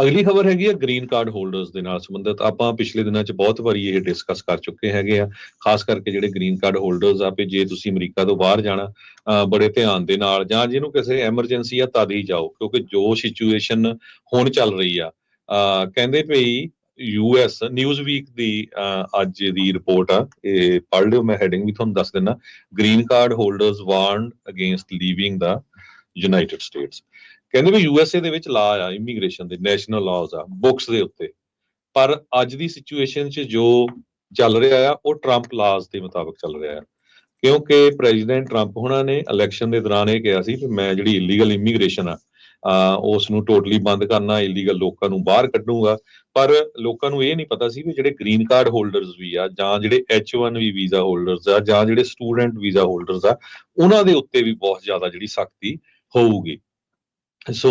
ਅਗਲੀ ਖਬਰ ਹੈਗੀ ਹੈ ਗ੍ਰੀਨ ਕਾਰਡ ਹੋਲਡਰਸ ਦੇ ਨਾਲ ਸੰਬੰਧਿਤ। ਆਪਾਂ ਪਿਛਲੇ ਦਿਨਾਂ 'ਚ ਬਹੁਤ ਵਾਰੀ ਇਹ ਡਿਸਕਸ ਕਰ ਚੁੱਕੇ ਹੈਗੇ ਆ, ਖਾਸ ਕਰਕੇ ਜਿਹੜੇ ਗ੍ਰੀਨ ਕਾਰਡ ਹੋਲਡਰਸ ਆ, ਵੀ ਜੇ ਤੁਸੀਂ ਅਮਰੀਕਾ ਤੋਂ ਬਾਹਰ ਜਾਣਾ ਬੜੇ ਧਿਆਨ ਦੇ ਨਾਲ ਜਾਂ ਜਿਹਨੂੰ ਕਿਸੇ ਐਮਰਜੈਂਸੀ ਆ, ਤਦ ਹੀ ਜਾਓ, ਕਿਉਂਕਿ ਜੋ ਸਿਚੁਏਸ਼ਨ ਹੁਣ ਚੱਲ ਰਹੀ ਆ, ਅਹ ਕਹਿੰਦੇ ਭਈ ਯੂਐਸ ਨਿਊਜ਼ ਵੀਕ ਦੀ ਅੱਜ ਦੀ ਰਿਪੋਰਟ ਆ, ਇਹ ਪੜ੍ਹ ਲਿਓ, ਮੈਂ ਹੈਡਿੰਗ ਵੀ ਤੁਹਾਨੂੰ ਦੱਸ ਦਿੰਦਾ। Green card holders warned against leaving ਦਾ ਯੂਨਾਈਟਿਡ ਸਟੇਟਸ ਕਹਿੰਦੇ ਵੀ ਯੂਐਸਏ ਦੇ ਵਿੱਚ ਲਾ ਆ ਇਮੀਗ੍ਰੇਸ਼ਨ ਦੇ ਨੈਸ਼ਨਲ ਲਾਜ਼ ਆ ਬੁੱਕਸ ਦੇ ਉੱਤੇ। ਪਰ ਅੱਜ ਦੀ ਸਿਚੁਏਸ਼ਨ 'ਚ ਜੋ ਚੱਲ ਰਿਹਾ ਆ, ਉਹ ਟਰੰਪ ਲਾਜ਼ ਦੇ ਮੁਤਾਬਕ ਚੱਲ ਰਿਹਾ ਆ। ਕਿਉਂਕਿ ਪ੍ਰੈਜ਼ੀਡੈਂਟ ਟਰੰਪ ਹੁਣਾਂ ਨੇ ਇਲੈਕਸ਼ਨ ਦੇ ਦੌਰਾਨ ਇਹ ਕਿਹਾ ਸੀ ਕਿ ਮੈਂ ਜਿਹੜੀ ਇਲੀਗਲ ਇਮੀਗ੍ਰੇਸ਼ਨ ਆ ਆ, ਉਸ ਨੂੰ ਟੋਟਲੀ ਬੰਦ ਕਰਨਾ ਇਲੀਗਲ ਲੋਕਾਂ ਨੂੰ ਬਾਹਰ ਕੱਢੂਗਾ। ਪਰ ਲੋਕਾਂ ਨੂੰ ਇਹ ਨਹੀਂ ਪਤਾ ਸੀ ਵੀ ਜਿਹੜੇ ਗ੍ਰੀਨ ਕਾਰਡ ਹੋਲਡਰਸ ਵੀ ਆ, ਜਾਂ ਜਿਹੜੇ H1 ਵੀ ਵੀਜ਼ਾ ਹੋਲਡਰਸ ਆ, ਜਾਂ ਜਿਹੜੇ ਸਟੂਡੈਂਟ ਵੀਜ਼ਾ ਹੋਲਡਰਸ ਆ, ਉਹਨਾਂ ਦੇ ਉੱਤੇ ਵੀ ਬਹੁਤ ਜ਼ਿਆਦਾ ਜਿਹੜੀ ਸਖਤੀ ਹੋਊਗੀ। ਸੋ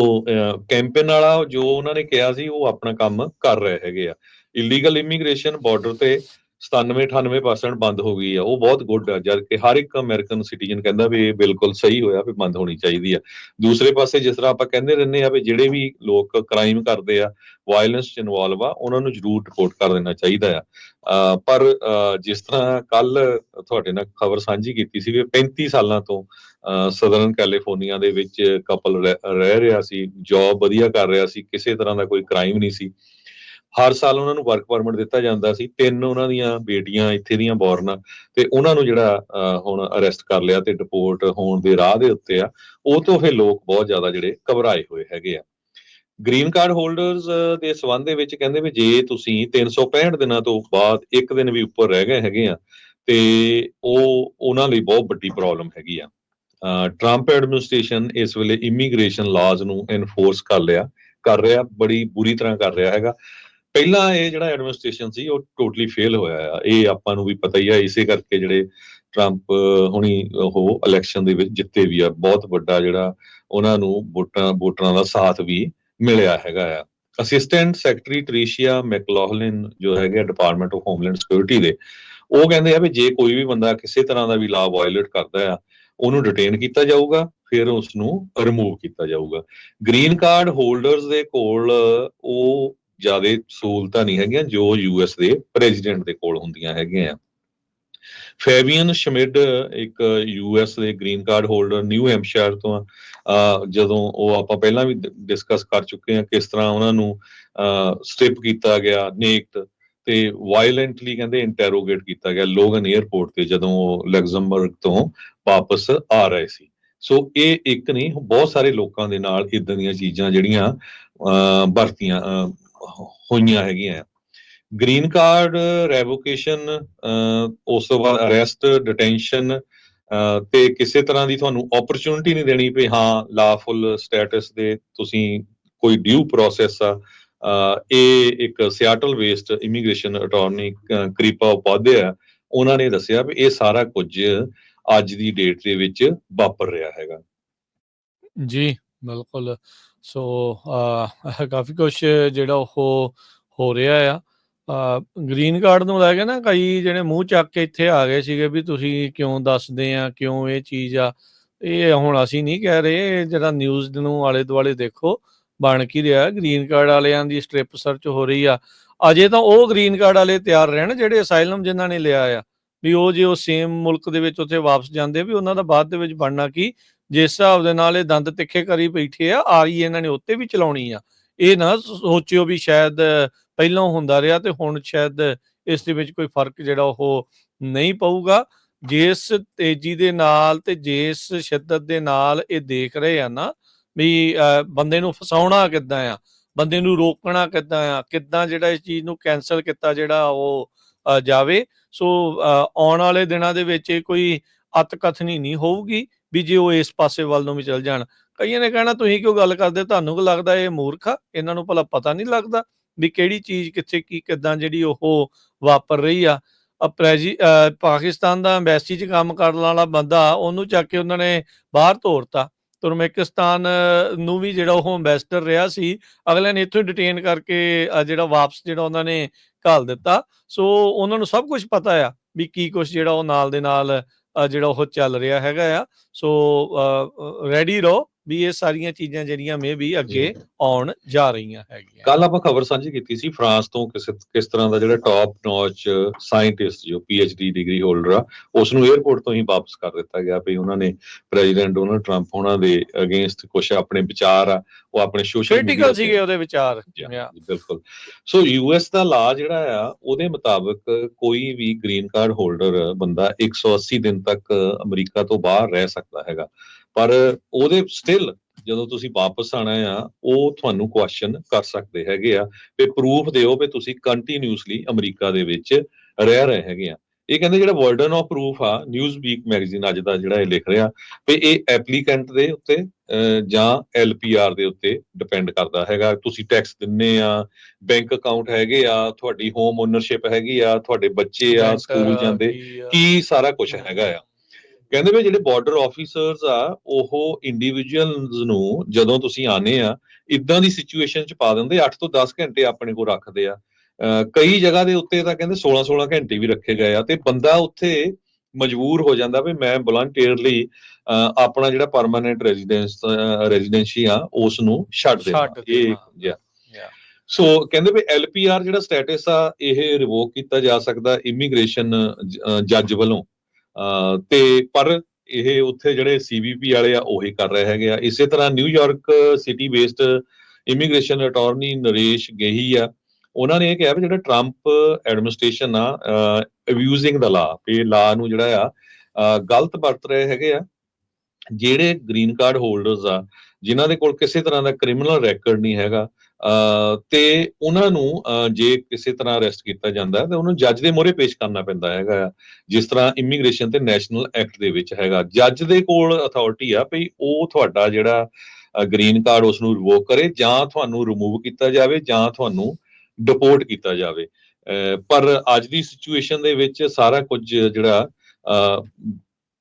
ਕੈਂਪੇਨ ਵਾਲਾ ਜੋ ਉਹਨਾਂ ਨੇ ਕਿਹਾ ਸੀ, ਉਹ ਆਪਣਾ ਕੰਮ ਕਰ ਰਹੇ ਹੈਗੇ ਆ। ਇਲੀਗਲ ਇਮੀਗ੍ਰੇਸ਼ਨ ਬਾਰਡਰ ਤੇ 97 98% ਬੰਦ ਹੋ ਗਈ ਆ। ਉਹ ਬਹੁਤ ਗੁੱਡ ਆ, ਜਦ ਕਿ ਹਰ ਇੱਕ ਅਮਰੀਕਨ ਸਿਟੀਜ਼ਨ ਕਹਿੰਦਾ ਵੀ ਇਹ ਬਿਲਕੁਲ ਸਹੀ ਹੋਇਆ ਵੀ ਬੰਦ ਹੋਣੀ ਚਾਹੀਦੀ ਆ। ਦੂਸਰੇ ਪਾਸੇ ਜਿਸ ਤਰ੍ਹਾਂ ਆਪਾਂ ਕਹਿੰਦੇ ਰਹਿੰਦੇ ਆ ਵੀ ਜਿਹੜੇ ਵੀ ਲੋਕ ਕ੍ਰਾਈਮ ਕਰਦੇ ਆ ਵਾਇਲੈਂਸ ਚ ਇਨਵੋਲਵ ਆ, ਉਹਨਾਂ ਨੂੰ ਜ਼ਰੂਰ ਰਿਪੋਰਟ ਕਰ ਦੇਣਾ ਚਾਹੀਦਾ ਆ। ਪਰ ਜਿਸ ਤਰ੍ਹਾਂ ਕੱਲ ਤੁਹਾਡੇ ਨਾਲ ਖਬਰ ਸਾਂਝੀ ਕੀਤੀ ਸੀ ਵੀ 35 ਸਾਲਾਂ ਤੋਂ ਸਦਰਨ ਕੈਲੀਫੋਰਨੀਆ ਦੇ ਵਿੱਚ ਕਪਲ ਰਹਿ, ਰਿਹਾ ਸੀ ਜੌਬ ਵਧੀਆ ਕਰ ਰਿਹਾ ਸੀ, ਕਿਸੇ ਤਰ੍ਹਾਂ ਦਾ ਕੋਈ ਕ੍ਰਾਈਮ ਨਹੀਂ ਸੀ। ਹਰ ਸਾਲ ਉਹਨਾਂ ਨੂੰ ਵਰਕ ਪਰਮਿਟ ਦਿੱਤਾ ਜਾਂਦਾ ਸੀ। ਤਿੰਨ ਉਹਨਾਂ ਦੀਆਂ ਬੇਟੀਆਂ ਇੱਥੇ ਦੀਆਂ ਬੋਰਨ ਤੇ ਉਹਨਾਂ ਨੂੰ ਜਿਹੜਾ ਹੁਣ ਅਰੈਸਟ ਕਰ ਲਿਆ ਤੇ ਡਿਪੋਰਟ ਹੋਣ ਦੇ ਰਾਹ ਦੇ ਉੱਤੇ ਆ, ਉਹ ਤੋਂ ਫਿਰ ਲੋਕ ਬਹੁਤ ਜ਼ਿਆਦਾ ਜਿਹੜੇ ਘਬਰਾਏ ਹੋਏ ਹੈਗੇ ਆ। ਗ੍ਰੀਨ ਕਾਰਡ ਹੋਲਡਰਸ ਦੇ ਸਬੰਧ ਦੇ ਵਿੱਚ ਕਹਿੰਦੇ ਵੀ ਜੇ ਤੁਸੀਂ 365 ਦਿਨਾਂ ਤੋਂ ਬਾਅਦ ਇੱਕ ਦਿਨ ਵੀ ਉੱਪਰ ਰਹਿ ਗਏ ਹੈਗੇ ਆ ਤੇ ਉਹ, ਉਹਨਾਂ ਲਈ ਬਹੁਤ ਵੱਡੀ ਪ੍ਰੋਬਲਮ ਹੈਗੀ ਆ। ਟਰੰਪ ਐਡਮਿਨਿਸਟ੍ਰੇਸ਼ਨ ਇਸ ਵੇਲੇ ਇਮੀਗ੍ਰੇਸ਼ਨ ਲਾਜ਼ ਨੂੰ ਇਨਫੋਰਸ ਕਰ ਲਿਆ ਕਰ ਰਿਹਾ, ਬੜੀ ਬੁਰੀ ਤਰ੍ਹਾਂ ਕਰ ਰਿਹਾ ਹੈਗਾ। ਪਹਿਲਾਂ ਇਹ ਜਿਹੜਾ ਐਡਮਿਨਿਸਟ੍ਰੇਸ਼ਨ ਸੀ, ਉਹ ਟੋਟਲੀ ਫੇਲ ਹੋਇਆ ਆ। ਇਹ ਆਪਾਂ ਨੂੰ ਵੀ ਪਤਾ ਹੀ ਆ, ਇਸੇ ਕਰਕੇ ਜਿਹੜੇ ਟਰੰਪ ਹੁਣੀ ਉਹ ਇਲੈਕਸ਼ਨ ਦੇ ਵਿੱਚ ਜਿੱਤੇ ਵੀ ਆ, ਬਹੁਤ ਵੱਡਾ ਜਿਹੜਾ ਉਹਨਾਂ ਨੂੰ ਵੋਟਾਂ, ਵੋਟਰਾਂ ਦਾ ਸਾਥ ਵੀ ਮਿਲਿਆ ਹੈਗਾ ਆ। ਅਸਿਸਟੈਂਟ ਸੈਕਟਰੀ ਟ੍ਰੀਸ਼ੀਆ ਮੈਕਲੋਹਲਿਨ ਜੋ ਹੈਗੇ ਡਿਪਾਰਟਮੈਂਟ ਆਫ ਹੋਮਲੈਂਡ ਸਿਕਿਉਰਿਟੀ ਦੇ, ਉਹ ਕਹਿੰਦੇ ਆ ਵੀ ਜੇ ਕੋਈ ਵੀ ਬੰਦਾ ਕਿਸੇ ਤਰ੍ਹਾਂ ਦਾ ਵੀ ਲਾ ਵਾਇਲੇਟ ਕਰਦਾ ਆ ਉਹਨੂੰ ਡਿਟੇਨ ਕੀਤਾ ਜਾਊਗਾ, ਫਿਰ ਉਸ ਨੂੰ ਰਿਮੂਵ ਕੀਤਾ ਜਾਊਗਾ। ਗ੍ਰੀਨ ਕਾਰਡ ਹੋਲਡਰਸ ਦੇ ਕੋਲ ਉਹ ਜ਼ਿਆਦਾ ਸਹੂਲਤਾਂ ਨਹੀਂ ਹੈਗੀਆਂ, ਜੋ ਯੂਐਸ ਦੇ ਪ੍ਰੈਜ਼ੀਡੈਂਟ ਦੇ ਕੋਲ ਹੁੰਦੀਆਂ ਹੈਗੀਆਂ ਫੈਬੀਅਨ ਸ਼ਮਿਡ ਇੱਕ ਯੂਐਸ ਦੇ green card holder New Hampshire ਤੋਂ ਜਦੋਂ ਉਹ ਆਪਾਂ ਪਹਿਲਾਂ ਵੀ ਡਿਸਕਸ ਕਰ ਚੁੱਕੇ ਹਾਂ ਕਿਸ ਤਰ੍ਹਾਂ ਉਹਨਾਂ ਨੂੰ ਸਟ੍ਰਿਪ ਕੀਤਾ ਗਿਆ ਨੇਕਟ ਤੇ ਵਾਇਲੈਂਟਲੀ ਕਹਿੰਦੇ ਇੰਟਰੋਗੇਟ ਕੀਤਾ ਗਿਆ ਲੋਗਨ 에ਅਰਪੋਰਟ ਤੇ ਜਦੋਂ ਉਹ ਲਗਜ਼ਮਬਰਗ ਤੋਂ ਵਾਪਸ ਆ ਰਹੇ ਸੀ। ਸੋ ਇਹ ਇੱਕ ਨਹੀਂ, ਬਹੁਤ ਸਾਰੇ ਲੋਕਾਂ ਦੇ ਨਾਲ ਇਦਾਂ ਦੀਆਂ ਚੀਜ਼ਾਂ ਜਿਹੜੀਆਂ ਵਰਤੀਆਂ ਹੋਈਆਂ ਹੈਗੀਆਂ ਗ੍ਰੀਨ ਕਾਰਡ ਰੈਵੋਕੇਸ਼ਨ ਉਸ ਤੋਂ ਬਾਅਦ ਅਰੈਸਟ ਡਿਟੈਂਸ਼ਨ ਤੇ ਕਿਸੇ ਤਰ੍ਹਾਂ ਦੀ ਤੁਹਾਨੂੰ ਓਪਰਚੁਨਿਟੀ ਨਹੀਂ ਦੇਣੀ ਪਈ ਹਾਂ, ਲਾਫੁੱਲ ਸਟੇਟਸ ਦੇ ਤੁਸੀਂ ਕੋਈ ਡਿਊ ਪ੍ਰੋਸੈਸ ਆ ਇਹ ਇੱਕ ਸਿਆਟਲ ਵੇਸਟ ਇਮੀਗ੍ਰੇਸ਼ਨ ਅਟਾਰਨੀ ਕ੍ਰਿਪਾ ਉਪਾਧਿਆ ਉਹਨਾਂ ਨੇ ਦੱਸਿਆ ਵੀ ਇਹ ਸਾਰਾ ਕੁਝ ਅੱਜ ਦੀ ਡੇਟ ਦੇ ਵਿੱਚ ਵਾਪਰ ਰਿਹਾ ਹੈਗਾ। ਜੀ, ਬਿਲਕੁਲ। ਸੋ ਕਾਫੀ ਕੁਝ ਜਿਹੜਾ ਉਹ ਹੋ ਰਿਹਾ ਆ। ਗ੍ਰੀਨ ਕਾਰਡ ਨੂੰ ਲੈ ਕੇ ਨਾ ਕਈ ਜਿਹੜੇ ਮੂੰਹ ਚੱਕ ਕੇ ਇੱਥੇ ਆ ਗਏ ਸੀਗੇ ਵੀ ਤੁਸੀਂ ਕਿਉਂ ਦੱਸਦੇ ਆ, ਕਿਉਂ ਇਹ ਚੀਜ਼ ਆ। ਇਹ ਹੁਣ ਅਸੀਂ ਨਹੀਂ ਕਹਿ ਰਹੇ ਜਿਹੜਾ ਨਿਊਜ਼ ਨੂੰ ਆਲੇ ਦੁਆਲੇ ਦੇਖੋ। ਬਣ ਕੀ ਰਿਹਾ ਗ੍ਰੀਨ ਕਾਰਡ ਵਾਲਿਆਂ ਦੀ ਸਟ੍ਰਿਪ ਸਰਚ ਹੋ ਰਹੀ ਆ। ਅਜੇ ਤਾਂ ਉਹ ਗ੍ਰੀਨ ਕਾਰਡ ਵਾਲੇ ਤਿਆਰ ਰਹਿਣ, ਜਿਹੜੇ ਅਸਾਈਲਮ ਜਿਨ੍ਹਾਂ ਨੇ ਲਿਆ ਆ। ਵੀ ਉਹ ਜੇ ਉਹ ਸੇਮ ਮੁਲਕ ਦੇ ਵਿੱਚ ਉੱਥੇ ਵਾਪਸ ਜਾਂਦੇ ਵੀ ਉਹਨਾਂ ਦਾ ਬਾਅਦ ਦੇ ਵਿੱਚ ਬਣਨਾ ਕੀ? ਜਿਸ ਹਿਸਾਬ ਦੇ ਨਾਲ ਇਹ ਦੰਦ ਤਿੱਖੇ ਕਰੀ ਬੈਠੇ ਆ ਆਈ ਇਹਨਾਂ ਨੇ ਉੱਤੇ ਵੀ ਚਲਾਉਣੀ ਆ। ਇਹ ਨਾ ਸੋਚਿਓ ਵੀ ਸ਼ਾਇਦ ਪਹਿਲਾਂ ਹੁੰਦਾ ਰਿਹਾ ਤੇ ਹੁਣ ਸ਼ਾਇਦ ਇਸ ਦੇ ਵਿੱਚ ਕੋਈ ਫ਼ਰਕ ਜਿਹੜਾ ਉਹ ਨਹੀਂ ਪਊਗਾ। ਜਿਸ ਤੇਜ਼ੀ ਦੇ ਨਾਲ ਤੇ ਜਿਸ ਸ਼ਿੱਦਤ ਦੇ ਨਾਲ ਇਹ ਦੇਖ ਰਹੇ ਆ ਨਾ ਵੀ ਬੰਦੇ ਨੂੰ ਫਸਾਉਣਾ ਕਿੱਦਾਂ ਆ? ਬੰਦੇ ਨੂੰ ਰੋਕਣਾ ਕਿੱਦਾਂ ਆ? ਕਿੱਦਾਂ ਜਿਹੜਾ ਇਸ ਚੀਜ਼ ਨੂੰ ਕੈਨਸਲ ਕੀਤਾ ਜਿਹੜਾ ਉਹ ਜਾਵੇ? ਸੋ ਆਉਣ ਵਾਲੇ ਦਿਨਾਂ ਦੇ ਵਿੱਚ ਕੋਈ ਅਤਕਥਨੀ ਨਹੀਂ ਹੋਊਗੀ ਵੀ ਜੇ ਉਹ ਇਸ ਪਾਸੇ ਵੱਲ ਨੂੰ ਵੀ ਚੱਲ ਜਾਣ। ਕਈਆਂ ਨੇ ਕਹਿਣਾ, ਤੁਸੀਂ ਕਿਉਂ ਗੱਲ ਕਰਦੇ? ਤੁਹਾਨੂੰ ਕੀ ਲੱਗਦਾ ਇਹ ਮੂਰਖ ਆ? ਇਹਨਾਂ ਨੂੰ ਭਲਾ ਪਤਾ ਨਹੀਂ ਲੱਗਦਾ ਵੀ ਕਿਹੜੀ ਚੀਜ਼ ਕਿੱਥੇ ਕੀ ਕਿਦਾਂ ਜਿਹੜੀ ਉਹ ਵਾਪਰ ਰਹੀ ਆ। ਪ੍ਰੈਜੀ ਪਾਕਿਸਤਾਨ ਦਾ ਐਮਬੈਸੀ 'ਚ ਕੰਮ ਕਰਨ ਵਾਲਾ ਬੰਦਾ, ਉਹਨੂੰ ਚੱਕ ਕੇ ਉਹਨਾਂ ਨੇ ਬਾਹਰ ਤੋਰਤਾ। ਤੁਰਮੇਕਿਸਤਾਨ ਨੂੰ ਵੀ ਜਿਹੜਾ ਉਹ ਅੰਬੈਸਡਰ ਰਿਹਾ ਸੀ, ਅਗਲੇ ਨੇ ਇੱਥੋਂ ਡਿਟੇਨ ਕਰਕੇ ਜਿਹੜਾ ਵਾਪਸ ਜਿਹੜਾ ਉਹਨਾਂ ਨੇ ਘਾਲ ਦਿੱਤਾ। ਸੋ ਉਹਨਾਂ ਨੂੰ ਸਭ ਕੁਝ ਪਤਾ ਆ ਵੀ ਕੀ ਕੁਝ ਜਿਹੜਾ ਉਹ ਨਾਲ ਦੇ ਨਾਲ ਜਿਹੜਾ ਉਹ ਚੱਲ ਰਿਹਾ ਹੈਗਾ ਆ। ਸੋ ਰੈਡੀ ਰਹੋ। ਵੀ ਇਹ ਸਾਰੀਆਂ ਚੀਜ਼ਾਂ ਜਿਹੜੀਆਂ ਮੇ ਵੀ ਅੱਗੇ ਆਉਣ ਜਾ ਰਹੀਆਂ ਹੈਗੀਆਂ। ਕੱਲ ਆਪਾਂ ਖਬਰ ਸਾਂਝੀ ਕੀਤੀ ਸੀ ਫਰਾਂਸ ਤੋਂ ਕਿਸ ਕਿਸ ਤਰ੍ਹਾਂ ਦਾ ਜਿਹੜਾ ਟਾਪ ਨੌਚ ਸਾਇੰਟਿਸਟ ਜੋ ਪੀਐਚਡੀ ਡਿਗਰੀ ਹੋਲਡਰ ਆ ਉਸ ਨੂੰ 에ਅਰਪੋਰਟ ਤੋਂ ਹੀ ਵਾਪਸ ਕਰ ਦਿੱਤਾ ਗਿਆ ਵੀ ਉਹਨਾਂ ਨੇ ਪ੍ਰੈਜ਼ੀਡੈਂਟ ਡੋਨਲਡ ਟਰੰਪ ਉਹਨਾਂ ਦੇ ਅਗੇਂਸਟ ਕੁਝ ਆਪਣੇ ਵਿਚਾਰ ਆ ਉਹ ਆਪਣੇ ਸੋਸ਼ਲ ਕ੍ਰਿਟੀਕਲ ਸੀਗੇ ਉਹਦੇ ਵਿਚਾਰ ਬਿਲਕੁਲ। ਸੋ ਯੂਐਸ ਦਾ ਲਾ ਜਿਹੜਾ ਆ ਉਹਦੇ ਮੁਤਾਬਕ ਕੋਈ ਵੀ ਗ੍ਰੀਨ ਕਾਰਡ ਹੋਲਡਰ ਬੰਦਾ 180 ਦਿਨ ਤੱਕ ਅਮਰੀਕਾ ਤੋਂ ਬਾਹਰ ਰਹਿ ਸਕਦਾ ਹੈਗਾ। ਪਰ ਉਹਦੇ ਸਟਿਲ ਜਦੋਂ ਤੁਸੀਂ ਵਾਪਸ ਆਣਾ ਆ ਉਹ ਤੁਹਾਨੂੰ ਕੁਐਸਚਨ ਕਰ ਸਕਦੇ ਹੈਗੇ ਆ ਤੇ ਪ੍ਰੂਫ ਦਿਓ ਵੀ ਤੁਸੀਂ ਕੰਟੀਨਿਊਸਲੀ ਅਮਰੀਕਾ ਦੇ ਵਿੱਚ ਰਹਿ ਰਹੇ ਹੈਗੇ ਆ। ਇਹ ਕਹਿੰਦੇ ਜਿਹੜਾ ਵਰਡਨ ਆਫ ਪ੍ਰੂਫ ਆ ਨਿਊਜ਼ ਵੀਕ ਮੈਗਜ਼ੀਨ ਅੱਜ ਦਾ ਜਿਹੜਾ ਇਹ ਲਿਖ ਰਿਹਾ ਵੀ ਇਹ ਐਪਲੀਕੈਂਟ ਦੇ ਉੱਤੇ ਜਾਂ ਐਲਪੀਆਰ ਦੇ ਉੱਤੇ ਡਿਪੈਂਡ ਕਰਦਾ ਹੈਗਾ। ਤੁਸੀਂ ਟੈਕਸ ਦਿੰਨੇ ਆ ਬੈਂਕ ਅਕਾਊਂਟ ਹੈਗੇ ਆ ਤੁਹਾਡੀ ਹੋਮ ਓਨਰਸ਼ਿਪ ਹੈਗੀ ਆ ਤੁਹਾਡੇ ਬੱਚੇ ਆ ਸਕੂਲ ਜਾਂਦੇ ਕੀ ਸਾਰਾ ਕੁਝ ਹੈਗਾ ਆ। ਕਹਿੰਦੇ ਵੀ ਜਿਹੜੇ ਬਾਰਡਰ ਆਫੀਸਰਸ ਆ ਉਹ ਇੰਡੀਵਿਜੂਅਲਸ ਨੂੰ ਜਦੋਂ ਤੁਸੀਂ ਆਨੇ ਆ ਇਦਾਂ ਦੀ ਸਿਚੁਏਸ਼ਨ ਚ ਪਾ ਦਿੰਦੇ 8 ਤੋਂ 10 ਘੰਟੇ ਆਪਣੇ ਕੋਲ ਰੱਖਦੇ ਆ ਕਈ ਜਗ੍ਹਾ ਦੇ ਉੱਤੇ ਤਾਂ ਕਹਿੰਦੇ 16 16 ਘੰਟੇ ਵੀ ਰੱਖੇ ਗਏ ਆ ਤੇ ਬੰਦਾ ਉੱਥੇ ਮਜਬੂਰ ਹੋ ਜਾਂਦਾ ਵੀ ਮੈਂ ਵਲੰਟੀਅਰਲੀ ਆਪਣਾ ਜਿਹੜਾ ਪਰਮਾਨੈਂਟ ਰੈਜ਼ੀਡੈਂਸ ਰੈਜ਼ੀਡੈਂਸ਼ੀ ਆ ਉਸ ਨੂੰ ਛੱਡ ਦੇਣਾ ਇਹ. Yeah. ਸੋ ਕਹਿੰਦੇ ਵੀ ਐਲਪੀਆਰ ਜਿਹੜਾ ਸਟੇਟਸ ਆ ਇਹ ਰਿਵੋਕ ਕੀਤਾ ਜਾ ਸਕਦਾ ਇਮੀਗ੍ਰੇਸ਼ਨ ਜੱਜ ਵੱਲੋਂ ਤੇ ਪਰ ਇਹ ਉੱਥੇ ਜਿਹੜੇ ਸੀਬੀਪੀ ਵਾਲੇ ਆ, ਉਹੀ ਕਰ ਰਹੇ ਹੈਗੇ ਆ। ਇਸੇ ਤਰ੍ਹਾਂ New York city based immigration attorney Naresh Gehi ਆ, ਉਹਨਾਂ ਨੇ ਇਹ ਕਿਹਾ ਵੀ ਜਿਹੜਾ ਟਰੰਪ ਐਡਮਿਨਿਸਟ੍ਰੇਸ਼ਨ ਆ ਅਬਿਊਜ਼ਿੰਗ ਦਾ ਲਾ ਇਹ ਲਾ ਨੂੰ ਜਿਹੜਾ ਆ ਗਲਤ ਵਰਤ ਰਹੇ ਹੈਗੇ ਆ। ਜਿਹੜੇ ਗ੍ਰੀਨ ਕਾਰਡ ਹੋਲਡਰਸ ਆ, ਜਿਨ੍ਹਾਂ ਦੇ ਕੋਲ ਕਿਸੇ ਤਰ੍ਹਾਂ ਦਾ ਕ੍ਰਿਮੀਨਲ ਰੈਕੋਰਡ ਨਹੀਂ ਹੈਗਾ ਤੇ ਉਹਨਾਂ ਨੂੰ ਅਹ ਜੇ ਕਿਸੇ ਤਰ੍ਹਾਂ ਅਰੈਸਟ ਕੀਤਾ ਜਾਂਦਾ ਤਾਂ ਉਹਨੂੰ ਜੱਜ ਦੇ ਮੂਹਰੇ ਪੇਸ਼ ਕਰਨਾ ਪੈਂਦਾ ਹੈਗਾ ਆ। ਜਿਸ ਤਰ੍ਹਾਂ ਇਮੀਗ੍ਰੇਸ਼ਨ ਤੇ ਨੈਸ਼ਨਲ ਐਕਟ ਦੇ ਵਿੱਚ ਹੈਗਾ। ਜੱਜ ਦੇ ਕੋਲ ਅਥਾਰਟੀ ਆ ਭਈ ਉਹ ਤੁਹਾਡਾ ਜਿਹੜਾ ਗ੍ਰੀਨ ਕਾਰਡ ਉਸ ਨੂੰ ਰਿਵੋਕ ਕਰੇ ਜਾਂ ਤੁਹਾਨੂੰ ਰਿਮੂਵ ਕੀਤਾ ਜਾਵੇ ਜਾਂ ਤੁਹਾਨੂੰ ਡਿਪੋਰਟ ਕੀਤਾ ਜਾਵੇ। ਅਹ ਪਰ ਅੱਜ ਦੀ ਸਿਚੁਏਸ਼ਨ ਦੇ ਵਿੱਚ ਸਾਰਾ ਕੁਝ ਜਿਹੜਾ ਅਹ,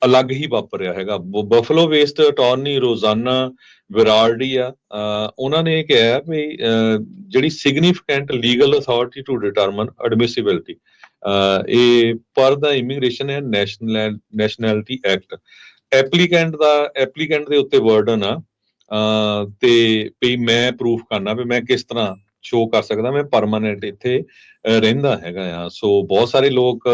ਅਲੱਗ ਹੀ ਵਾਪਰ ਰਿਹਾ ਹੈਗਾ ਬਫਲੋ ਵੇਸਟ, ਅਟਾਰਨੀ, ਰੋਜ਼ਾਨਾ ਵਿਰਾਲਡੀ ਆ ਉਹਨਾਂ ਨੇ ਕਿਹਾ ਵੀ ਜਿਹੜੀ significant legal authority to determine admissibility ਇਹ ਪਰ ਦਾ immigration and national nationality act applicant the applicant ਦੇ ਉੱਤੇ ਵਰਡਨ ਆ। ਤੇ ਵੀ ਮੈਂ ਪ੍ਰੂਫ ਕਰਨਾ ਵੀ ਮੈਂ ਕਿਸ ਤਰ੍ਹਾਂ ਸ਼ੋ ਕਰ ਸਕਦਾ ਮੈਂ ਪਰਮਾਨੈਂਟ ਇੱਥੇ ਰਹਿੰਦਾ ਹੈਗਾ ਆ। ਸੋ ਬਹੁਤ ਸਾਰੇ ਲੋਕ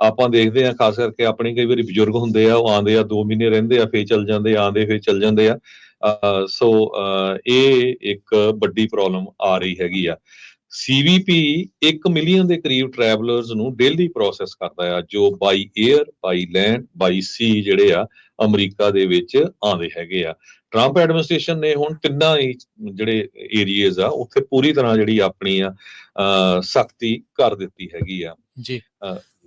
ਆਪਾਂ ਦੇਖਦੇ ਆ ਖਾਸ ਕਰਕੇ ਆਪਣੇ ਕਈ ਵਾਰੀ ਬਜ਼ੁਰਗ ਹੁੰਦੇ ਆ ਉਹ ਆਉਂਦੇ ਆ 2 ਮਹੀਨੇ ਰਹਿੰਦੇ ਆ ਫੇਰ ਚੱਲ ਜਾਂਦੇ ਆ, ਆਉਂਦੇ ਫੇਰ ਚੱਲ ਜਾਂਦੇ ਆ। ਸੋ ਅਹ ਇਹ ਇੱਕ ਵੱਡੀ ਪ੍ਰੋਬਲਮ ਆ ਰਹੀ ਹੈਗੀ ਆ। ਸੀਵੀਪੀ 1 ਮਿਲੀਅਨ ਦੇ ਕਰੀਬ ਟਰੈਵਲਰਸ ਨੂੰ ਡੇਲੀ ਪ੍ਰੋਸੈਸ ਕਰਦਾ ਆ ਜੋ ਬਾਈ 에ਅਰ ਬਾਈ ਲੈਂਡ ਬਾਈ ਸੀ ਜਿਹੜੇ ਆ ਅਮਰੀਕਾ ਦੇ ਵਿੱਚ ਆਉਂਦੇ ਹੈਗੇ ਆ। ਟਰੰਪ ਐਡਮਿਨਿਸਟ੍ਰੇਸ਼ਨ ਨੇ ਹੁਣ ਤਿੰਨਾਂ ਹੀ ਜਿਹੜੇ ਏਰੀਆਜ਼ ਆ ਉੱਥੇ ਪੂਰੀ ਤਰ੍ਹਾਂ ਜਿਹੜੀ ਆਪਣੀ ਆ ਸਖਤੀ ਕਰ ਦਿੱਤੀ ਹੈਗੀ ਆ। ਜੀ।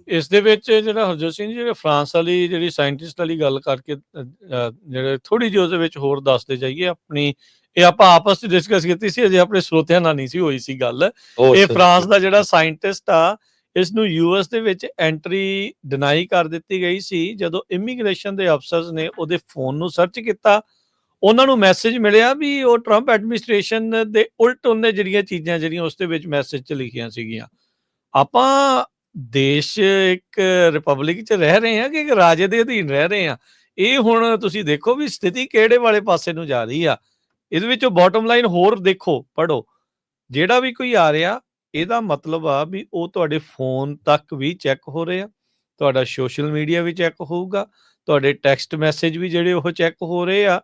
ਇਸ ਦੇ ਵਿੱਚ ਜਿਹੜਾ ਹਰਜੋਤ ਸਿੰਘ ਜੀ ਜਿਹੜੇ ਫਰਾਂਸ ਵਾਲੀ ਜਿਹੜੀ ਸਾਇੰਟਿਸਟ ਵਾਲੀ ਗੱਲ ਕਰਕੇ ਜਿਹੜੇ ਥੋੜੀ ਜਿਹੀ ਉਹਦੇ ਵਿੱਚ ਹੋਰ ਦੱਸਦੇ ਜਾਈਏ ਆਪਣੀ ਇਹ ਆਪਾਂ ਆਪਸ ਵਿੱਚ ਡਿਸਕਸ ਕੀਤੀ ਸੀ ਅਜੇ ਆਪਣੇ ਸਰੋਤਿਆਂ ਨਾਲ ਨਹੀਂ ਸੀ ਹੋਈ ਸੀ ਗੱਲ। ਇਹ ਫਰਾਂਸ ਦਾ ਜਿਹੜਾ ਸਾਇੰਟਿਸਟ ਆ ਇਸ ਨੂੰ ਯੂਐਸ ਦੇ ਵਿੱਚ ਐਂਟਰੀ ਡਿਨਾਈ ਕਰ ਦਿੱਤੀ ਗਈ ਸੀ ਜਦੋਂ ਇਮੀਗ੍ਰੇਸ਼ਨ ਦੇ ਅਫਸਰਸ ਨੇ ਉਹਦੇ ਫੋਨ ਨੂੰ ਸਰਚ ਕੀਤਾ ਉਹਨਾਂ ਨੂੰ ਮੈਸੇਜ ਮਿਲਿਆ ਵੀ ਉਹ ਟਰੰਪ ਐਡਮਿਨਿਸਟ੍ਰੇਸ਼ਨ ਦੇ ਉਲਟ ਉਹਨੇ ਜਿਹੜੀਆਂ ਚੀਜ਼ਾਂ ਜਿਹੜੀਆਂ ਉਸ ਦੇ ਵਿੱਚ ਮੈਸੇਜ 'ਚ ਲਿਖੀਆਂ ਸੀਗੀਆਂ। ਆਪਾਂ ਦੇਸ਼ ਇੱਕ ਰਿਪਬਲਿਕ 'ਚ ਰਹਿ ਰਹੇ ਹਾਂ ਕਿ ਇੱਕ ਰਾਜੇ ਦੇ ਅਧੀਨ ਰਹਿ ਰਹੇ ਹਾਂ? ਇਹ ਹੁਣ ਤੁਸੀਂ ਦੇਖੋ ਵੀ ਸਥਿਤੀ ਕਿਹੜੇ ਵਾਲੇ ਪਾਸੇ ਨੂੰ ਜਾ ਰਹੀ ਆ। ਇਹਦੇ ਵਿੱਚੋਂ ਬਾਟਮ ਲਾਈਨ ਹੋਰ ਦੇਖੋ ਪੜੋ ਜਿਹੜਾ ਵੀ ਕੋਈ ਆ ਰਿਹਾ, ਇਹਦਾ ਮਤਲਬ ਆ ਵੀ ਉਹ ਤੁਹਾਡੇ ਫੋਨ ਤੱਕ ਵੀ ਚੈੱਕ ਹੋ ਰਹੇ ਆ। ਤੁਹਾਡਾ ਸੋਸ਼ਲ ਮੀਡੀਆ ਵੀ ਚੈੱਕ ਹੋਊਗਾ। ਤੁਹਾਡੇ ਟੈਕਸਟ ਮੈਸੇਜ ਵੀ ਜਿਹੜੇ ਉਹ ਚੈੱਕ ਹੋ ਰਹੇ ਆ।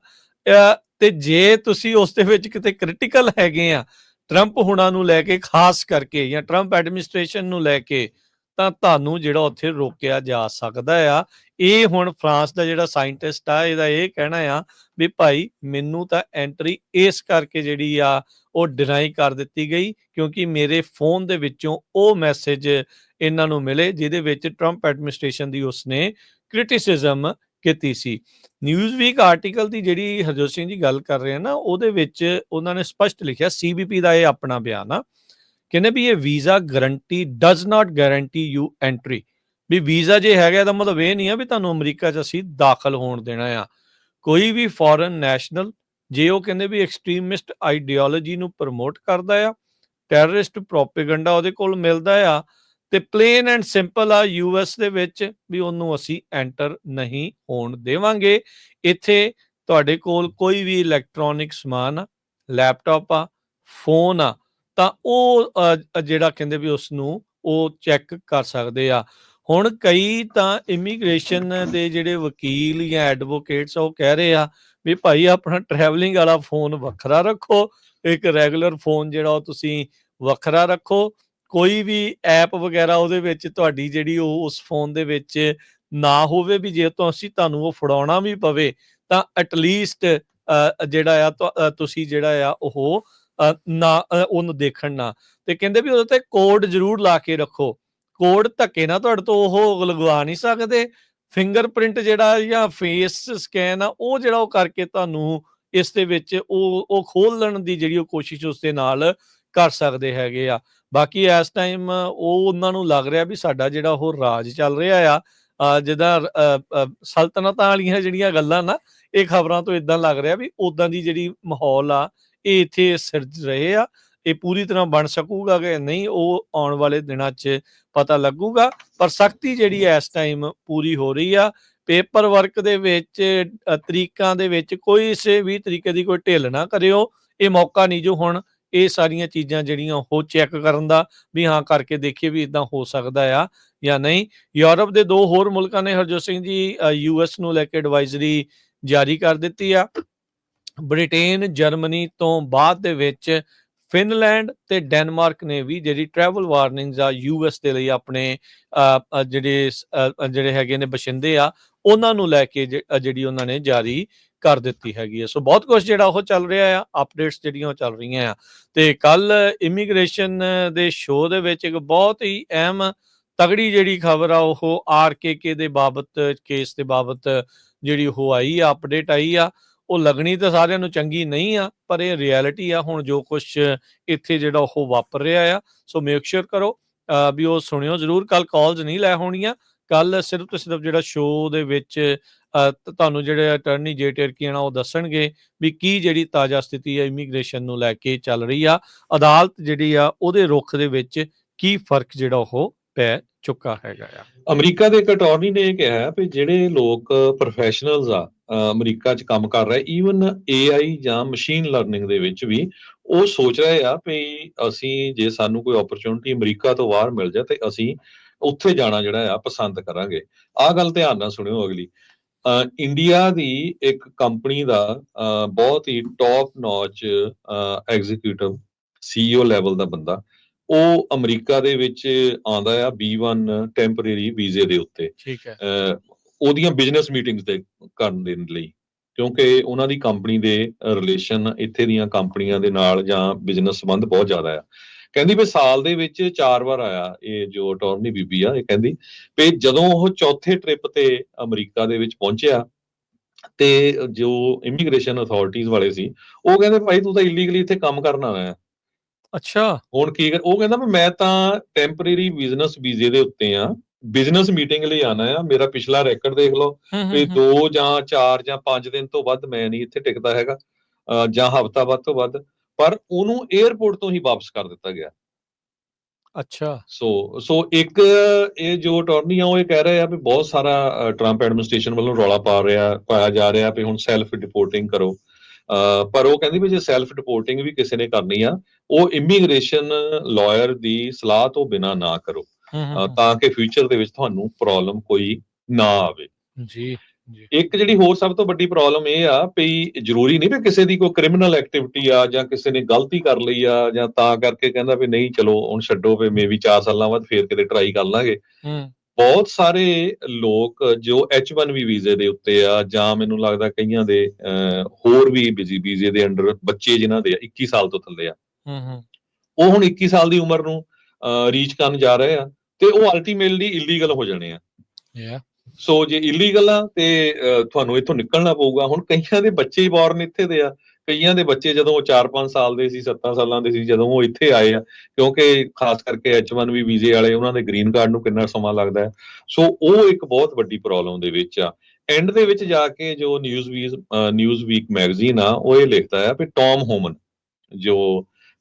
ਅਹ ਤੇ ਜੇ ਤੁਸੀਂ ਉਸ ਦੇ ਵਿੱਚ ਕਿਤੇ ਕ੍ਰਿਟੀਕਲ ਹੈਗੇ ਆ ਟਰੰਪ ਹੁਣਾਂ ਨੂੰ ਲੈ ਕੇ, ਖਾਸ ਕਰਕੇ ਜਾਂ ਟਰੰਪ ਐਡਮਿਨਿਸਟ੍ਰੇਸ਼ਨ ਨੂੰ ਲੈ ਕੇ ਤਾਂ ਤੁਹਾਨੂੰ ਜਿਹੜਾ ਉੱਥੇ ਰੋਕਿਆ ਜਾ ਸਕਦਾ ਆ, ਇਹ ਹੁਣ ਫਰਾਂਸ ਦਾ ਜਿਹੜਾ ਸਾਇੰਟਿਸਟ ਆ, ਇਹਦਾ ਇਹ ਕਹਿਣਾ ਆ ਵੀ ਭਾਈ ਮੈਨੂੰ ਤਾਂ ਐਂਟਰੀ ਇਸ ਕਰਕੇ ਜਿਹੜੀ ਆ, ਉਹ ਡਿਨਾਈ ਕਰ ਦਿੱਤੀ ਗਈ ਕਿਉਂਕਿ ਮੇਰੇ ਫੋਨ ਦੇ ਵਿੱਚੋਂ ਉਹ ਮੈਸੇਜ ਇਹਨਾਂ ਨੂੰ ਮਿਲੇ ਜਿਹਦੇ ਵਿੱਚ ਟਰੰਪ ਐਡਮਿਨਿਸਟ੍ਰੇਸ਼ਨ ਦੀ ਉਸਨੇ ਕ੍ਰਿਟਿਸਿਜ਼ਮ ਕੀਤੀ ਸੀ। ਨਿਊਜ਼ ਵੀਕ ਆਰਟੀਕਲ ਦੀ ਜਿਹੜੀ ਹਰਜੋਤ ਸਿੰਘ ਜੀ ਗੱਲ ਕਰ ਰਹੇ ਆ ਨਾ, ਉਹਦੇ ਵਿੱਚ ਉਹਨਾਂ ਨੇ ਸਪਸ਼ਟ ਲਿਖਿਆ ਸੀਬੀਪੀ ਦਾ ਇਹ ਆਪਣਾ ਬਿਆਨ ਆ। ਕਹਿੰਦੇ ਵੀ ਇਹ visa guarantee does not guarantee you entry we visa ਜੇ ਹੈਗਾ ਇਹਦਾ ਮਤਲਬ ਇਹ ਨਹੀਂ ਆ ਵੀ ਤੁਹਾਨੂੰ ਅਮਰੀਕਾ 'ਚ ਅਸੀਂ ਦਾਖਲ ਹੋਣ ਦੇਣਾ ਆ। ਕੋਈ ਵੀ ਫੋਰਨ ਨੈਸ਼ਨਲ ਜੇ ਉਹ ਕਹਿੰਦੇ ਵੀ ਐਕਸਟ੍ਰੀਮਿਸਟ ਆਈਡੀਓਲੋਜੀ ਨੂੰ ਪ੍ਰਮੋਟ ਕਰਦਾ ਆ ਟੈਰਰਿਸਟ ਪ੍ਰੋਪੇਗੈਂਡਾ ਉਹਦੇ ਕੋਲ ਮਿਲਦਾ ਆ, ਤੇ ਪਲੇਨ ਐਂਡ ਸਿੰਪਲ ਆ ਯੂਐਸ ਦੇ ਵਿੱਚ ਵੀ ਉਹਨੂੰ ਅਸੀਂ ਐਂਟਰ ਨਹੀਂ ਹੋਣ ਦੇਵਾਂਗੇ। ਇੱਥੇ ਤੁਹਾਡੇ ਕੋਲ ਕੋਈ ਵੀ ਇਲੈਕਟ੍ਰੋਨਿਕ ਸਮਾਨ ਆ ਲੈਪਟਾਪ ਆ ਫੋਨ ਆ ਤਾਂ ਉਹ ਜਿਹੜਾ ਕਹਿੰਦੇ ਵੀ ਉਸ ਨੂੰ ਉਹ ਚੈੱਕ ਕਰ ਸਕਦੇ ਆ। ਹੁਣ ਕਈ ਤਾਂ ਇਮੀਗ੍ਰੇਸ਼ਨ ਦੇ ਜਿਹੜੇ ਵਕੀਲ ਜਾਂ ਐਡਵੋਕੇਟਸ ਉਹ ਕਹਿ ਰਹੇ ਆ ਵੀ ਭਾਈ ਆਪਣਾ ਟਰੈਵਲਿੰਗ ਵਾਲਾ ਫੋਨ ਵੱਖਰਾ ਰੱਖੋ, ਇੱਕ ਰੈਗੂਲਰ ਫੋਨ ਜਿਹੜਾ ਉਹ ਤੁਸੀਂ ਵੱਖਰਾ ਰੱਖੋ। ਕੋਈ ਵੀ ਐਪ ਵਗੈਰਾ ਉਹਦੇ ਵਿੱਚ ਤੁਹਾਡੀ ਜਿਹੜੀ ਉਹ ਉਸ ਫੋਨ ਦੇ ਵਿੱਚ ਨਾ ਹੋਵੇ ਵੀ ਜੇ ਤੋਂ ਅਸੀਂ ਤੁਹਾਨੂੰ ਉਹ ਫੜਾਉਣਾ ਵੀ ਪਵੇ, ਤਾਂ ਐਟਲੀਸਟ ਜਿਹੜਾ ਆ ਤੁਸੀਂ ਜਿਹੜਾ ਆ ਉਹ ਨਾ ਉਹਨੂੰ ਦੇਖਣ ਨਾ। ਤੇ ਕਹਿੰਦੇ ਵੀ ਉਹਦੇ ਤੇ ਕੋਡ ਜ਼ਰੂਰ ਲਾ ਕੇ ਰੱਖੋ। ਕੋਡ ਧੱਕੇ ਨਾ ਤੁਹਾਡੇ ਤੋਂ ਉਹ ਲਗਵਾ ਨਹੀਂ ਸਕਦੇ। ਫਿੰਗਰਪ੍ਰਿੰਟ ਜਿਹੜਾ ਜਾਂ ਫੇਸ ਸਕੈਨ ਆ ਉਹ ਜਿਹੜਾ ਉਹ ਕਰਕੇ ਤੁਹਾਨੂੰ ਇਸ ਦੇ ਵਿੱਚ ਉਹ ਉਹ ਖੋਲਣ ਦੀ ਜਿਹੜੀ ਉਹ ਕੋਸ਼ਿਸ਼ ਉਸ ਦੇ ਨਾਲ ਕਰ ਸਕਦੇ ਹੈਗੇ ਆ। ਬਾਕੀ ਇਸ ਟਾਈਮ ਉਹ ਉਹਨਾਂ ਨੂੰ ਲੱਗ ਰਿਹਾ ਵੀ ਸਾਡਾ ਜਿਹੜਾ ਉਹ ਰਾਜ ਚੱਲ ਰਿਹਾ ਆ ਅ, ਜਿੱਦਾਂ ਅ, ਸਲਤਨਤਾਂ ਵਾਲੀਆਂ ਜਿਹੜੀਆਂ ਗੱਲਾਂ ਨਾ ਇਹ ਖਬਰਾਂ ਤੋਂ ਇਦਾਂ ਲੱਗ ਰਿਹਾ ਵੀ ਉਦਾਂ ਦੀ ਜਿਹੜੀ ਮਾਹੌਲ ਆ ਇਹ ਇੱਥੇ ਸਿਰਜ ਰਹੇ ਆ, ਇਹ ਪੂਰੀ ਤਰ੍ਹਾਂ ਬਣ ਸਕੂਗਾ ਕਿ ਨਹੀਂ, ਉਹ ਆਉਣ ਵਾਲੇ ਦਿਨਾਂ 'ਚ ਪਤਾ ਲੱਗੂਗਾ। ਪਰ ਸਖਤੀ ਜਿਹੜੀ ਹੈ ਇਸ ਟਾਈਮ ਪੂਰੀ ਹੋ ਰਹੀ ਆ ਪੇਪਰ ਵਰਕ ਦੇ ਵਿੱਚ ਤਰੀਕਾਂ ਦੇ ਵਿੱਚ ਕੋਈ ਕਿਸੇ ਵੀ ਤਰੀਕੇ ਦੀ ਕੋਈ ਢਿੱਲ ਨਾ ਕਰਿਓ। ਇਹ ਮੌਕਾ ਨਹੀਂ ਜੋ ਹੁਣ ਇਹ ਸਾਰੀਆਂ ਚੀਜ਼ਾਂ ਜਿਹੜੀਆਂ ਉਹ ਚੈੱਕ ਕਰਨ ਦਾ ਵੀ ਹਾਂ ਕਰਕੇ ਦੇਖੀਏ ਵੀ ਇਦਾਂ ਹੋ ਸਕਦਾ ਆ ਜਾਂ ਨਹੀਂ। ਯੂਰਪ ਦੇ ਦੋ ਹੋਰ ਮੁਲਕਾਂ ਨੇ ਹਰਜੋਤ ਸਿੰਘ ਜੀ ਯੂਐਸ ਨੂੰ ਲੈ ਕੇ ਐਡਵਾਈਜ਼ਰੀ ਜਾਰੀ ਕਰ ਦਿੱਤੀ ਆ। ਬ੍ਰਿਟੇਨ, ਜਰਮਨੀ ਤੋਂ ਬਾਅਦ ਦੇ ਵਿੱਚ ਫਿਨਲੈਂਡ ਤੇ ਡੈਨਮਾਰਕ ਨੇ ਵੀ ਜਿਹੜੀ ਟਰੈਵਲ ਵਾਰਨਿੰਗਸ ਆ ਯੂਐਸ ਦੇ ਲਈ ਆਪਣੇ ਜਿਹੜੇ ਜਿਹੜੇ ਹੈਗੇ ਨੇ ਬਸ਼ਿੰਦੇ ਆ, ਉਹਨਾਂ ਨੂੰ ਲੈ ਕੇ ਜਿਹੜੀ ਉਹਨਾਂ ਨੇ ਜਾਰੀ ਕਰ ਦਿੱਤੀ ਹੈਗੀ ਹੈ ਸੋ ਬਹੁਤ ਕੁਝ ਜਿਹੜਾ ਉਹ ਚੱਲ ਰਿਹਾ ਆ ਅਪਡੇਟਸ ਜਿਹੜੀਆਂ ਉਹ ਚੱਲ ਰਹੀਆਂ ਆ। ਤੇ ਕੱਲ ਇਮੀਗ੍ਰੇਸ਼ਨ ਦੇ ਸ਼ੋਅ ਦੇ ਵਿੱਚ ਇੱਕ ਬਹੁਤ ਹੀ ਅਹਿਮ ਤਗੜੀ ਜਿਹੜੀ ਖਬਰ ਆ, ਉਹ ਆਰਕੇਕੇ ਦੇ ਬਾਬਤ ਕੇਸ ਦੇ ਬਾਬਤ ਜਿਹੜੀ ਉਹ ਆਈ ਆ ਅਪਡੇਟ ਆਈ ਆ। ਉਹ ਲੱਗਣੀ ਤਾਂ ਸਾਰਿਆਂ ਨੂੰ ਚੰਗੀ ਨਹੀਂ ਆ, ਪਰ ਇਹ ਰਿਐਲਿਟੀ ਆ, ਹੁਣ ਜੋ ਕੁਝ ਇੱਥੇ ਜਿਹੜਾ ਉਹ ਵਾਪਰ ਰਿਹਾ ਆ, ਸੋ ਮੇਕ ਸ਼ੋਰ ਕਰੋ ਵੀ ਉਹ ਸੁਣਿਓ ਜ਼ਰੂਰ ਕੱਲ ਕਾਲਸ ਨਹੀਂ ਲੈ ਹੋਣੀਆਂ ਕੱਲ ਸਿਰਫ ਤੇ ਸਿਰਫ ਜਿਹੜਾ ਸ਼ੋਅ ਦੇ ਵਿੱਚ ਤੁਹਾਨੂੰ ਜਿਹੜੇ ਅਟਰਨੀ ਜੇ ਟਰਕੀਆਣਾ ਉਹ ਦੱਸਣਗੇ ਵੀ ਕੀ ਜਿਹੜੀ ਤਾਜ਼ਾ ਸਥਿਤੀ ਹੈ ਇਮੀਗ੍ਰੇਸ਼ਨ ਨੂੰ ਲੈ ਕੇ ਚੱਲ ਰਹੀ ਆ, ਅਦਾਲਤ ਜਿਹੜੀ ਆ ਉਹਦੇ ਰੁਖ ਦੇ ਵਿੱਚ ਕੀ ਫ਼ਰਕ ਜਿਹੜਾ ਉਹ ਪੈ ਚੁੱਕਾ ਹੈਗਾ ਆ। ਅਮਰੀਕਾ ਦੇ ਇੱਕ ਅਟਾਰਨੀ ਨੇ ਇਹ ਕਿਹਾ ਵੀ ਜਿਹੜੇ ਲੋਕ ਪ੍ਰੋਫੈਸ਼ਨਲਸ ਆ ਅਮਰੀਕਾ 'ਚ ਕੰਮ ਕਰ ਰਹੇ ਈਵਨ AI ਜਾਂ ਮਸ਼ੀਨ ਲਰਨਿੰਗ ਦੇ ਵਿੱਚ ਵੀ ਉਹ ਸੋਚ ਰਹੇ ਆ ਵੀ ਅਸੀਂ ਜੇ ਸਾਨੂੰ ਕੋਈ ਓਪਰਚੁਨਿਟੀ ਅਮਰੀਕਾ ਤੋਂ ਬਾਹਰ ਮਿਲ ਜਾਏ ਤੇ ਅਸੀਂ ਉੱਥੇ ਜਾਣਾ ਜਿਹੜਾ ਆ ਪਸੰਦ ਕਰਾਂਗੇ। ਆਹ ਗੱਲ ਧਿਆਨ ਨਾਲ ਸੁਣਿਓ ਅਗਲੀ। ਅ, ਇੰਡੀਆ ਦੀ ਇੱਕ ਕੰਪਨੀ ਦਾ ਅ, ਬਹੁਤ ਹੀ top notch executive CEO level ਦਾ ਬੰਦਾ ਉਹ ਅਮਰੀਕਾ ਦੇ ਵਿੱਚ ਆਉਂਦਾ ਆ B1 ਟੈਂਪਰੇਰੀ ਵੀਜ਼ੇ ਦੇ ਉੱਤੇ। ਠੀਕ ਹੈ। ਉਹਦੀਆਂ ਬਿਜ਼ਨਸ ਮੀਟਿੰਗਸ ਦੇ ਕਰਨ ਦੇ ਲਈ ਕਿਉਂਕਿ ਉਹਨਾਂ ਦੀ ਕੰਪਨੀ ਦੇ ਰਿਲੇਸ਼ਨ ਇੱਥੇ ਦੀਆਂ ਕੰਪਨੀਆਂ ਦੇ ਨਾਲ ਜਾਂ ਬਿਜ਼ਨਸ ਸੰਬੰਧ ਬਹੁਤ ਜ਼ਿਆਦਾ ਆ। ਕਹਿੰਦੀ ਵੀ ਸਾਲ ਦੇ ਵਿੱਚ ਚਾਰ ਵਾਰ ਆਇਆ ਇਹ ਜੋ ਅਟਾਰਨੀ ਬੀਬੀ ਆ ਇਹ ਕਹਿੰਦੀ ਵੀ ਜਦੋਂ ਉਹ ਚੌਥੇ ਟ੍ਰਿਪ ਤੇ ਅਮਰੀਕਾ ਦੇ ਵਿੱਚ ਪਹੁੰਚਿਆ ਤੇ ਜੋ ਇਮੀਗ੍ਰੇਸ਼ਨ ਅਥਾਰਟੀਜ਼ ਵਾਲੇ ਸੀ ਉਹ ਕਹਿੰਦੇ ਭਾਈ ਤੂੰ ਤਾਂ ਇਲੀਗਲੀ ਇੱਥੇ ਕੰਮ ਕਰਨ ਆਇਆ ਹੈ। ਅੱਛਾ। ਹੁਣ ਕੀ ਕਰ ਉਹ ਕਹਿੰਦਾ ਵੀ ਮੈਂ ਤਾਂ ਟੈਂਪਰੇਰੀ ਬਿਜ਼ਨਸ ਵੀਜ਼ੇ ਦੇ ਉੱਤੇ ਆ। ਬਿਜ਼ਨਸ ਮੀਟਿੰਗ ਲਈ ਆਣਾ ਆ। ਮੇਰਾ ਪਿਛਲਾ ਰੈਕੋਰਡ ਦੇਖ ਲਓ। ਵੀ ਹੂੰ। 2 ਜਾਂ 4 ਜਾਂ 5 ਦਿਨ ਤੋਂ ਵੱਧ ਮੈਂ ਨਹੀਂ ਇੱਥੇ ਟਿਕਦਾ ਹੈਗਾ। ਜਾਂ ਹਫਤਾ ਵੱਧ ਤੋਂ ਵੱਧ। ਪਰ ਉਹਨੂੰ 에ਅਰਪੋਰਟ ਤੋਂ ਹੀ ਵਾਪਸ ਕਰ ਦਿੱਤਾ ਗਿਆ। ਅੱਛਾ। ਸੋ ਸੋ ਇੱਕ ਇਹ ਜੋ ਅਟਾਰਨੀ ਆ ਉਹ ਇਹ ਕਹਿ ਰਹੇ ਆ ਵੀ ਬਹੁਤ ਸਾਰਾ ਟਰੰਪ ਐਡਮਿਨਿਸਟ੍ਰੇਸ਼ਨ ਵੱਲੋਂ ਰੌਲਾ ਪਾ ਰਿਹਾ ਪਾਇਆ ਜਾ ਰਿਹਾ ਵੀ ਹੁਣ ਸੈਲਫ ਰਿਪੋਰਟਿੰਗ ਕਰੋ। ਪਰ ਉਹ ਕਹਿੰਦੀ ਵੀ ਜੇ ਸੈਲਫ ਰਿਪੋਰਟਿੰਗ ਵੀ ਕਿਸੇ ਨੇ ਕਰਨੀ ਆ ਉਹ ਇਮੀਗ੍ਰੇਸ਼ਨ ਲਾਇਰ ਦੀ ਸਲਾਹ ਤੋਂ ਬਿਨਾ ਨਾ ਕਰੋ। ਤਾਂ ਕਿ ਫਿਊਚਰ ਦੇ ਵਿੱਚ ਤੁਹਾਨੂੰ ਪ੍ਰੋਬਲਮ ਕੋਈ ਨਾ ਆਵੇ। ਜੀ ਜੀ। ਇੱਕ ਜਿਹੜੀ ਹੋਰ ਸਭ ਤੋਂ ਵੱਡੀ ਪ੍ਰੋਬਲਮ ਇਹ ਆ ਵੀ ਜ਼ਰੂਰੀ ਨਹੀਂ ਵੀ ਕਿਸੇ ਦੀ ਕੋਈ ਕ੍ਰਿਮੀਨਲ ਐਕਟੀਵਿਟੀ ਆ ਜਾਂ ਕਿਸੇ ਨੇ ਗਲਤੀ ਕਰ ਲਈ ਆ ਜਾਂ ਤਾਂ ਕਰਕੇ ਕਹਿੰਦਾ ਵੀ ਨਹੀਂ ਚਲੋ ਹੁਣ ਛੱਡੋ ਵੀ ਮੇਬੀ 4 ਸਾਲਾਂ ਬਾਅਦ ਫੇਰ ਕਿਤੇ ਟਰਾਈ ਕਰ ਲਾਂਗੇ। ਹੂੰ। ਬਹੁਤ ਸਾਰੇ ਲੋਕ ਜੋ H1B ਵੀਜ਼ੇ ਦੇ ਉੱਤੇ ਆ ਜਾਂ ਮੈਨੂੰ ਲੱਗਦਾ ਕਈਆਂ ਦੇ ਹੋਰ ਵੀ ਬਿਜ਼ੀ ਵੀਜ਼ੇ ਦੇ ਅੰਡਰ ਬੱਚੇ ਜਿਨ੍ਹਾਂ ਦੇ ਆ 21 ਸਾਲ ਤੋਂ ਥੱਲੇ ਆ। ਹੂੰ ਹੂੰ। ਉਹ ਹੁਣ 21 ਸਾਲ ਦੀ ਉਮਰ ਨੂੰ ਰੀਚ ਕਰਨ ਜਾ ਰਹੇ ਆ ਤੇ ਉਹ ਅਲਟੀਮੇਟਲੀ ਇਲੀਗਲ ਹੋ ਜਾਣੇ ਆ। ਯਾ ਸੋ ਜੇ ਇਲੀਗਲ ਆ ਤੇ ਤੁਹਾਨੂੰ ਇੱਥੋਂ ਨਿਕਲਣਾ ਪਊਗਾ। ਹੁਣ ਕਈਆਂ ਦੇ ਬੱਚੇ ਹੀ ਬੌਰਨ ਇੱਥੇ ਦੇ ਆ। ਕਈਆਂ ਦੇ ਬੱਚੇ ਜਦੋਂ ਉਹ 4-5 ਸਾਲ ਦੇ ਸੀ 7 ਸਾਲਾਂ ਦੇ ਸੀ ਜਦੋਂ ਉਹ ਇੱਥੇ ਆਏ ਆ ਕਿਉਂਕਿ ਖਾਸ ਕਰਕੇ H1B ਵੀਜ਼ੇ ਵਾਲੇ ਉਹਨਾਂ ਦੇ ਗ੍ਰੀਨ ਕਾਰਡ ਨੂੰ ਕਿੰਨਾ ਸਮਾਂ ਲੱਗਦਾ ਹੈ ਸੋ ਉਹ ਇੱਕ ਬਹੁਤ ਵੱਡੀ ਪ੍ਰੋਬਲਮ ਦੇ ਵਿੱਚ ਆ ਐਂਡ ਦੇ ਵਿੱਚ ਜਾ ਕੇ ਜੋ Newsweek Newsweek magazine ਆ ਉਹ ਇਹ ਲਿਖਦਾ ਹੈ ਕਿ ਟੌਮ ਹੋਮਨ ਜੋ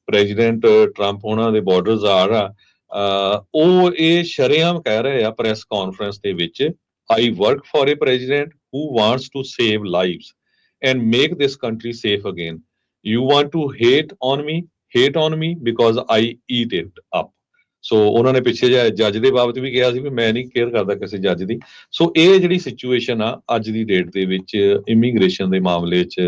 ਪ੍ਰੈਜ਼ੀਡੈਂਟ ਟਰੰਪ ਉਹਨਾਂ ਦੇ ਬਾਰਡਰਜ਼ਾਰ ਆ ਅਹ, ਉਹ ਇਹ ਸ਼ਰੇਆਮ ਕਹਿ ਰਹੇ ਆ ਪ੍ਰੈਸ ਕਾਨਫਰੰਸ ਦੇ ਵਿੱਚ I work for a president who wants to save lives. And make this country safe again. You want to hate on me, hate on me because I eat it up. So ਉਹਨਾਂ ਨੇ ਪਿੱਛੇ ਜਿਹਾ ਜੱਜ ਦੇ ਬਾਬਤ ਵੀ ਕਿਹਾ ਸੀ ਵੀ ਮੈਂ ਨਹੀਂ ਕੇਅਰ ਕਰਦਾ ਕਿਸੇ ਜੱਜ ਦੀ ਸੋ ਇਹ ਜਿਹੜੀ ਸਿਚੁਏਸ਼ਨ ਆ ਅੱਜ ਦੀ ਡੇਟ ਦੇ ਵਿੱਚ ਇਮੀਗ੍ਰੇਸ਼ਨ ਦੇ ਮਾਮਲੇ 'ਚ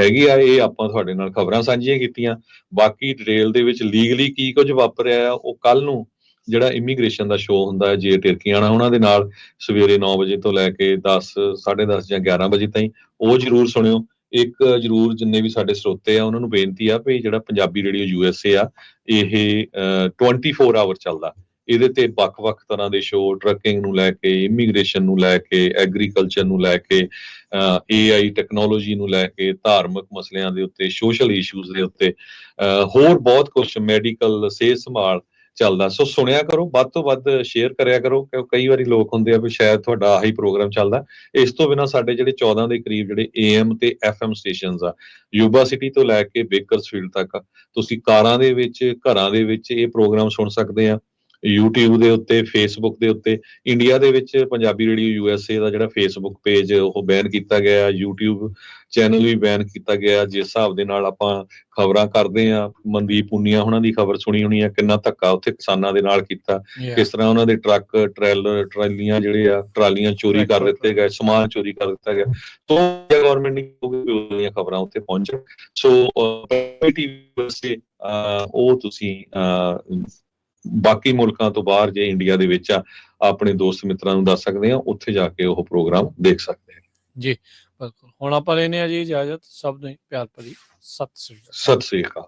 ਹੈਗੀ ਆ ਇਹ ਆਪਾਂ ਤੁਹਾਡੇ ਨਾਲ ਖਬਰਾਂ ਸਾਂਝੀਆਂ ਕੀਤੀਆਂ ਬਾਕੀ ਡਿਟੇਲ ਦੇ ਵਿੱਚ ਲੀਗਲੀ ਕੀ ਕੁਝ ਵਾਪਰਿਆ ਆ ਉਹ ਕੱਲ ਨੂੰ ਜਿਹੜਾ ਇਮੀਗ੍ਰੇਸ਼ਨ ਦਾ ਸ਼ੋਅ ਹੁੰਦਾ ਹੈ ਜੇ ਟਰਕੀਆਣਾ ਉਹਨਾਂ ਦੇ ਨਾਲ ਸਵੇਰੇ 9 ਵਜੇ ਤੋਂ ਲੈ ਕੇ 10 10:30 ਜਾਂ 11 ਵਜੇ ਤਾਈਂ ਉਹ ਜਰੂਰ ਸੁਣਿਓ। ਇੱਕ ਜਰੂਰ ਜਿੰਨੇ ਵੀ ਸਾਡੇ ਸਰੋਤੇ ਆ ਉਹਨਾਂ ਨੂੰ ਬੇਨਤੀ ਆ ਵੀ ਜਿਹੜਾ ਪੰਜਾਬੀ ਰੇਡੀਓ ਯੂਐਸਏ ਆ ਇਹ ਅਹ, 24 ਆਵਰ ਚੱਲਦਾ। ਇਹਦੇ ਤੇ ਵੱਖ-ਵੱਖ ਤਰ੍ਹਾਂ ਦੇ ਸ਼ੋਅ ਟਰੱਕਿੰਗ ਨੂੰ ਲੈ ਕੇ ਇਮੀਗ੍ਰੇਸ਼ਨ ਨੂੰ ਲੈ ਕੇ ਐਗਰੀਕਲਚਰ ਨੂੰ ਲੈ ਕੇ ਏਆਈ ਟੈਕਨੋਲੋਜੀ ਨੂੰ ਲੈ ਕੇ ਧਾਰਮਿਕ ਮਸਲਿਆਂ ਦੇ ਉੱਤੇ ਸੋਸ਼ਲ ਇਸ਼ੂਜ਼ ਦੇ ਉੱਤੇ ਅਹ, ਹੋਰ ਬਹੁਤ ਕੁਝ ਮੈਡੀਕਲ ਸਿਹਤ ਸੰਭਾਲ ਚੱਲਦਾ। ਸੋ ਸੁਣਿਆ ਕਰੋ, ਵੱਧ ਤੋਂ ਵੱਧ ਸ਼ੇਅਰ ਕਰਿਆ ਕਰੋ, ਕਿਉਂ ਕਈ ਵਾਰੀ ਲੋਕ ਹੁੰਦੇ ਆ ਵੀ ਸ਼ਾਇਦ ਤੁਹਾਡਾ ਆਹੀ ਪ੍ਰੋਗਰਾਮ ਚੱਲਦਾ। ਇਸ ਤੋਂ ਬਿਨਾ ਸਾਡੇ ਜਿਹੜੇ 14 ਦੇ ਕਰੀਬ ਜਿਹੜੇ AM ਤੇ FM ਸਟੇਸ਼ਨਸ ਆ, ਯੂਬਾ ਸਿਟੀ ਤੋਂ ਲੈ ਕੇ ਬੇਕਰਸਫੀਲਡ ਤੱਕ, ਤੁਸੀਂ ਕਾਰਾਂ ਦੇ ਵਿੱਚ, ਘਰਾਂ ਦੇ ਵਿੱਚ ਇਹ ਪ੍ਰੋਗਰਾਮ ਸੁਣ ਸਕਦੇ ਆ। YouTube ਦੇ ਉੱਤੇ, Facebook ਦੇ ਉੱਤੇ ਇੰਡੀਆ ਦੇ ਵਿੱਚ ਪੰਜਾਬੀ ਰੇਡੀਓ USA ਦਾ ਜਿਹੜਾ Facebook ਪੇਜ ਉਹ ਬੈਨ ਕੀਤਾ ਗਿਆ YouTube ਚੈਨਲ ਵੀ ਬੈਨ ਕੀਤਾ ਗਿਆ। ਜਿਸ ਹਿਸਾਬ ਦੇ ਨਾਲ ਆਪਾਂ ਖਬਰਾਂ ਕਰਦੇ ਆ ਮਨਦੀਪ ਪੁੰਨੀਆ ਉਹਨਾਂ ਦੀ ਖਬਰ ਸੁਣੀ ਹੋਣੀ ਆ ਕਿੰਨਾ ਧੱਕਾ ਉੱਥੇ ਕਿਸਾਨਾਂ ਦੇ ਨਾਲ ਕੀਤਾ. ਕਿਸ ਤਰ੍ਹਾਂ ਉਹਨਾਂ ਦੇ ਟਰੱਕ ਟ੍ਰੈਲਰ ਟਰਾਲੀਆਂ ਜਿਹੜੇ ਆ ਟਰਾਲੀਆਂ ਚੋਰੀ ਕਰ ਦਿੱਤੇ ਗਏ ਸਮਾਨ ਚੋਰੀ ਕਰ ਦਿੱਤਾ ਗਿਆ। ਤੋਂ ਗਵਰਨਮੈਂਟ ਨੇ ਉਹਦੀਆਂ ਖਬਰਾਂ ਉੱਤੇ ਪਹੁੰਚਣ ਸੋ ਟੀਵੀ ਸੇ ਉਹ ਤੁਸੀਂ ਬਾਕੀ ਮੁਲਕਾਂ ਤੋਂ ਬਾਹਰ ਜੇ ਇੰਡੀਆ ਦੇ ਵਿੱਚ ਆ ਆਪਣੇ ਦੋਸਤ ਮਿੱਤਰਾਂ ਨੂੰ ਦੱਸ ਸਕਦੇ ਆ ਉੱਥੇ ਜਾ ਕੇ ਉਹ ਪ੍ਰੋਗਰਾਮ ਦੇਖ ਸਕਦੇ ਆ ਬਿਲਕੁਲ। ਹੁਣ ਆਪਾਂ ਲੈਨੇ ਆ ਜੀ ਇਜਾਜ਼ਤ। ਸਭ ਨੂੰ ਪਿਆਰ ਭਰੀ। ਸਤਿ ਸ੍ਰੀ ਅਕਾਲ। ਸਤਿ ਸ੍ਰੀ ਅਕਾਲ।